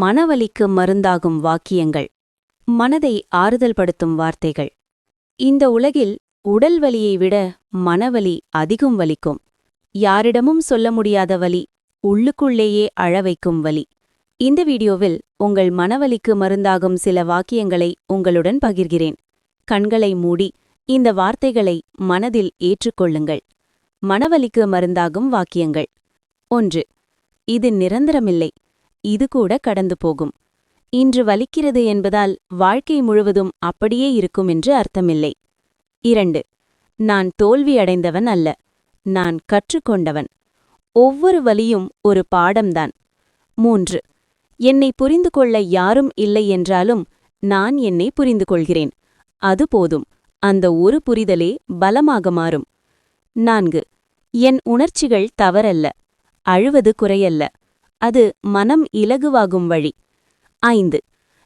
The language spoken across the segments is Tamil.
மனவலிக்கு மருந்தாகும் வாக்கியங்கள். மனதை ஆறுதல் படுத்தும் வார்த்தைகள். இந்த உலகில் உடல் வலியை விட மனவலி அதிகம் வலிக்கும். யாரிடமும் சொல்ல முடியாத வலி உள்ளுக்குள்ளேயே அழ வைக்கும் வலி. இந்த வீடியோவில் உங்கள் மனவலிக்கு மருந்தாகும் சில வாக்கியங்களை உங்களுடன் பகிர்கிறேன். கண்களை மூடி இந்த வார்த்தைகளை மனதில் ஏற்றுக்கொள்ளுங்கள். மனவலிக்கு மருந்தாகும் வாக்கியங்கள். ஒன்று இது நிரந்தரமில்லை. இது கூட கடந்து போகும். இன்று வலிக்கிறது என்பதால் வாழ்க்கை முழுவதும் அப்படியே இருக்கும் என்று அர்த்தமில்லை. இரண்டு நான் தோல்வியடைந்தவன் அல்ல நான் கற்றுக்கொண்டவன். ஒவ்வொரு வலியும் ஒரு பாடம்தான். மூன்று என்னை புரிந்து கொள்ள யாரும் இல்லை என்றாலும் நான் என்னை புரிந்து கொள்கிறேன். அது போதும் அந்த ஒரு புரிதலே பலமாக மாறும். நான்கு என் உணர்ச்சிகள் தவறல்ல அழுவது குறையல்ல. அது மனம் இலகுவாகும் வழி. ஐந்து.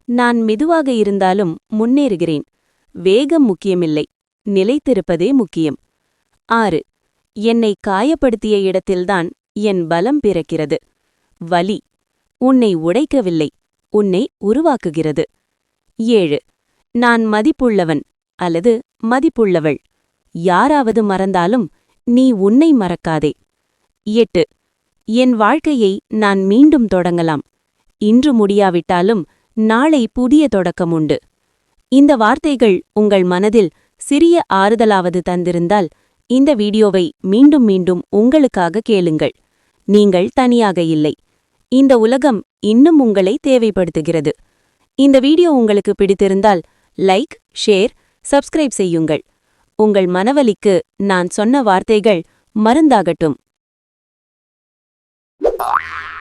நான் மெதுவாக இருந்தாலும் முன்னேறுகிறேன். வேகம் முக்கியமில்லை. நிலைத்திருப்பதே முக்கியம். ஆறு. என்னை காயப்படுத்திய இடத்தில்தான் என் பலம் பிறக்கிறது. வலி. உன்னை உடைக்கவில்லை. உன்னை உருவாக்குகிறது. ஏழு. நான் மதிப்புள்ளவன் அல்லது மதிப்புள்ளவள். யாராவது மறந்தாலும் நீ உன்னை மறக்காதே. எட்டு. என் வாழ்க்கையை நான் மீண்டும் தொடங்கலாம். இன்று முடியாவிட்டாலும் நாளை புதிய தொடக்கம் உண்டு. இந்த வார்த்தைகள் உங்கள் மனதில் சிறிய ஆறுதலாவது தந்திருந்தால் இந்த வீடியோவை மீண்டும் மீண்டும் உங்களுக்காக கேளுங்கள். நீங்கள் தனியாக இல்லை. இந்த உலகம் இன்னும் உங்களை தேவைப்படுத்துகிறது. இந்த வீடியோ உங்களுக்கு பிடித்திருந்தால் லைக் ஷேர் சப்ஸ்கிரைப் செய்யுங்கள். உங்கள் மனவலிக்கு நான் சொன்ன வார்த்தைகள் மருந்தாகட்டும். Oh,